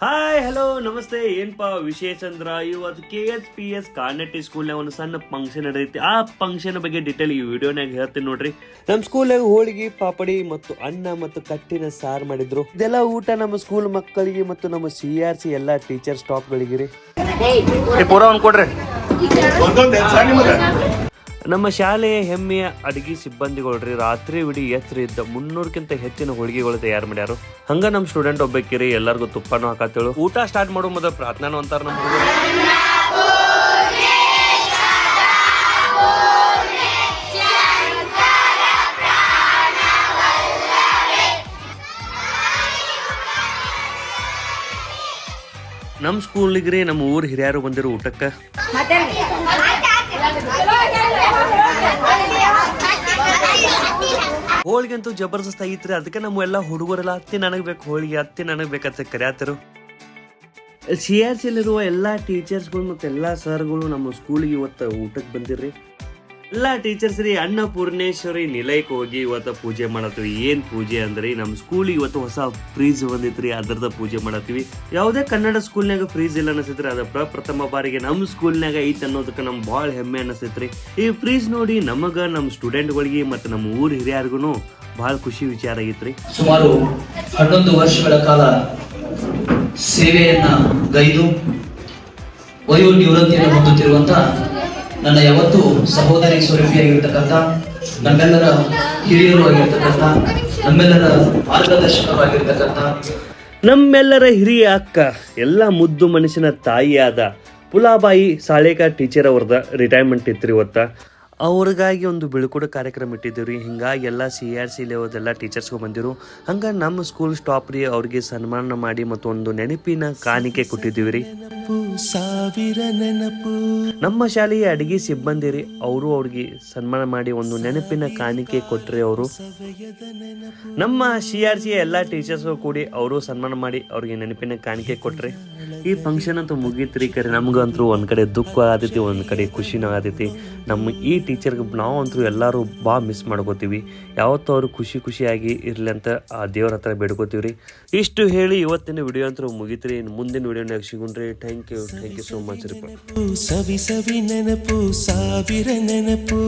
Hi hello ನಮಸ್ತೆ. ಏನ್ಪಾ ವಿಶೇಷ ಅಂದ್ರ ಇವತ್ತು ಕೆ ಎಚ್ ಪಿ ಎಸ್ ಕಾರ್ನೆಟಿ ಸ್ಕೂಲ್ ಒಂದು ಸಣ್ಣ ಫಂಕ್ಷನ್ ನಡೆದೈತಿ ಆ ಫಂಕ್ಷನ್ ಬಗ್ಗೆ ಡೀಟೇಲ್ ಈ ವಿಡಿಯೋನಾಗ ಹೇಳ್ತೀನಿ ನೋಡ್ರಿ. ನಮ್ ಸ್ಕೂಲ್ನಾಗ ಹೋಳಿಗೆ ಪಾಪಡಿ ಮತ್ತು ಅನ್ನ ಮತ್ತು ಕಟ್ಟಿನ ಸಾರ್ ಮಾಡಿದ್ರು. ಇದೆಲ್ಲ ಊಟ ನಮ್ಮ ಸ್ಕೂಲ್ ಮಕ್ಕಳಿಗೆ ಮತ್ತು ನಮ್ಮ ಸಿ ಆರ್ ಸಿ ಎಲ್ಲಾ ಟೀಚರ್ ಸ್ಟಾಫ್ ಗಳಿಗೆ ರೀ ಪೂರ ಒಂದ್ ಕೊಡ್ರಿ. ನಮ್ಮ ಶಾಲೆಯ ಹೆಮ್ಮೆಯ ಅಡಿಗೆ ಸಿಬ್ಬಂದಿಗಳ್ರಿ, ರಾತ್ರಿ ವಿಡಿ ಎತ್ತರ ಇದ್ದ ಮುನ್ನೂರಕ್ಕಿಂತ ಹೆಚ್ಚಿನ ಹೋಳಿಗೆಗಳು ತಯಾರು ಮಾಡ್ಯಾರು. ಹಂಗ ನಮ್ಮ ಸ್ಟೂಡೆಂಟ್ ಒಬ್ಬಕಿರಿ ಎಲ್ಲರಿಗೂ ತುಪ್ಪನೂ ಹಾಕತ್ತೇಳು. ಊಟ ಸ್ಟಾರ್ಟ್ ಮಾಡೋ ಮೊದಲು ಪ್ರಾರ್ಥನಾನು ಅಂತಾರ ನಮ್ಮ ಹುಡುಗರು. ನಮ್ ಸ್ಕೂಲಿಗೆ ರೀ ನಮ್ಮ ಊರ್ ಹಿರಿಯರು ಬಂದಿರೋ ಊಟಕ್ಕ. ಹೋಳಿಗೆ ಅಂತೂ ಜಬರ್ದಸ್ತ್ ಆಗಿತ್ರಿ ಅದಕ್ಕೆ ನಮ್ಮ ಎಲ್ಲ ಹುಡುಗರೆಲ್ಲ, ಅತ್ತಿ ನನಗ್ ಬೇಕು ಹೋಳಿಗೆ, ಅತ್ತಿ ನನಗ್ ಬೇಕಂತ ಕರೆಯತ್ತರು ಸಿ ಆರ್ ಸಿಲಿರುವ ಎಲ್ಲಾ ಟೀಚರ್ಸ್ಗಳು ಮತ್ತೆ ಎಲ್ಲಾ ಸರ್ಗಳು ನಮ್ಮ ಸ್ಕೂಲಿಗೆ ಇವತ್ತು ಊಟಕ್ಕೆ ಬಂದಿರ್ರಿ. ಎಲ್ಲಾ ಟೀಚರ್ಸ್ ರೀ ಅನ್ನಪೂರ್ಣೇಶ್ವರಿ ನಿಲಯಕ್ಕೆ ಹೋಗಿ ಇವತ್ತು ಪೂಜೆ ಮಾಡತ್ತೀವಿ. ಏನ್ ಪೂಜೆ ಅಂದ್ರೆ ನಮ್ಮ ಸ್ಕೂಲ್ ಇವತ್ತು ಹೊಸ ಫ್ರೀಜ್ ಬಂದಿತ್ರಿ ಅದರದ ಪೂಜೆ ಮಾಡತ್ತೀವಿ. ಯಾವುದೇ ಕನ್ನಡ ಸ್ಕೂಲ್ನಾಗ ಫ್ರೀಜ್ ಇಲ್ಲ ಅನಿಸ್ತೈತ್ರಿ ಅದ ಪ್ರಪ್ರಥಮ ಬಾರಿಗೆ ನಮ್ಮ ಸ್ಕೂಲ್ನಾಗ ಐತ್ ಅನ್ನೋದಕ್ಕೆ ನಮ್ಗೆ ಭಾಳ ಹೆಮ್ಮೆ ಅನಿಸ್ತೈತ್ರಿ ಈ ಫ್ರೀಜ್ ನೋಡಿ ನಮಗ ನಮ್ಮ ಸ್ಟೂಡೆಂಟ್ಗಳಿಗೆ ಮತ್ತು ನಮ್ಮ ಊರ್ ಹಿರಿಯರಿಗೂ ಭಾಳ ಖುಷಿ ವಿಚಾರ ಆಗಿತ್ರಿ ಸುಮಾರು ಹನ್ನೊಂದು ವರ್ಷಗಳ ಕಾಲ ಸೇವೆಯನ್ನ ಗೈದು ವಯೋ ನಿವೃತ್ತಿಯನ್ನು ಹೊಂದುತ್ತಿರುವಂತ ನನ್ನ ಯಾವತ್ತು ಸಹೋದರಿ ಸ್ವರೂಪಿಯಾಗಿರ್ತಕ್ಕಂಥ ನಮ್ಮೆಲ್ಲರ ಹಿರಿಯರು ಆಗಿರ್ತಕ್ಕಂಥ, ನಮ್ಮೆಲ್ಲರ ಮಾರ್ಗದರ್ಶಕವಾಗಿರ್ತಕ್ಕಂಥ ನಮ್ಮೆಲ್ಲರ ಹಿರಿಯ ಅಕ್ಕ, ಎಲ್ಲ ಮುದ್ದು ಮನುಷ್ಯನ ತಾಯಿಯಾದ ಪುಲಾಬಾಯಿ ಸಾಳೇಕ ಟೀಚರ್ ಅವ್ರದ ರಿಟೈರ್ಮೆಂಟ್ ಇತ್ರಿ ಇವತ್ತ. ಅವ್ರಿಗಾಗಿ ಒಂದು ಬಿಳುಕುಡ ಕಾರ್ಯಕ್ರಮ ಇಟ್ಟಿದ್ದೀವಿ ರೀ ಹಿಂಗಾಗಿ ಎಲ್ಲ ಸಿ ಆರ್ ಸಿ ಲೆವೆಲ್ದೆಲ್ಲ ಟೀಚರ್ಸ್ಗೂ ಬಂದಿರು. ಹಂಗೆ ನಮ್ಮ ಸ್ಕೂಲ್ ಸ್ಟಾಪ್ ರೀ, ಅವ್ರಿಗೆ ಸನ್ಮಾನ ಮಾಡಿ ಮತ್ತೊಂದು ನೆನಪಿನ ಕಾಣಿಕೆ ಕೊಟ್ಟಿದ್ದೀವಿ ರೀ ಸಾವಿರ ನೆನಪು. ನಮ್ಮ ಶಾಲೆಯ ಅಡಿಗೆ ಸಿಬ್ಬಂದಿ ರೀ ಅವರು ಅವ್ರಿಗೆ ಸನ್ಮಾನ ಮಾಡಿ ಒಂದು ನೆನಪಿನ ಕಾಣಿಕೆ ಕೊಟ್ರಿ ಅವರು. ನಮ್ಮ ಸಿ ಆರ್ ಸಿ ಎಲ್ಲ ಟೀಚರ್ಸ್ ಕೂಡಿ ಅವರು ಸನ್ಮಾನ ಮಾಡಿ ಅವ್ರಿಗೆ ನೆನಪಿನ ಕಾಣಿಕೆ ಕೊಟ್ರಿ. ಈ ಫಂಕ್ಷನ್ ಅಂತೂ ಮುಗೀತ್ರಿ ಕರೆ. ನಮ್ಗಂತೂ ಒಂದ್ ಕಡೆ ದುಃಖ ಆಗತೈತಿ ಒಂದ್ ಕಡೆ ಖುಷಿನೂ ಆಗತೈತಿ ನಮ್ಮ ಈ ಟೀಚರ್ಗೆ ನಾವು ಅಂತೂ ಎಲ್ಲರೂ ಬಾ ಮಿಸ್ ಮಾಡ್ಕೋತೀವಿ. ಯಾವತ್ತೂ ಅವರು ಖುಷಿ ಖುಷಿಯಾಗಿ ಇರ್ಲಿ ಅಂತ ಆ ದೇವ್ರ ಹತ್ರ ಬೇಡ್ಕೋತೀವಿ ರೀ ಇಷ್ಟು ಹೇಳಿ ಇವತ್ತಿನ ವಿಡಿಯೋ ಅಂತೂ ಮುಗೀತ್ರಿ. ಇನ್ನು ಮುಂದಿನ ವಿಡಿಯೋನಾಗ ಸಿಗುಣ್ರಿ. Thank you thank you so much ರೀ ಸವಿ ಸವಿ ನೆನಪು ಸಾವಿರ ನೆನಪು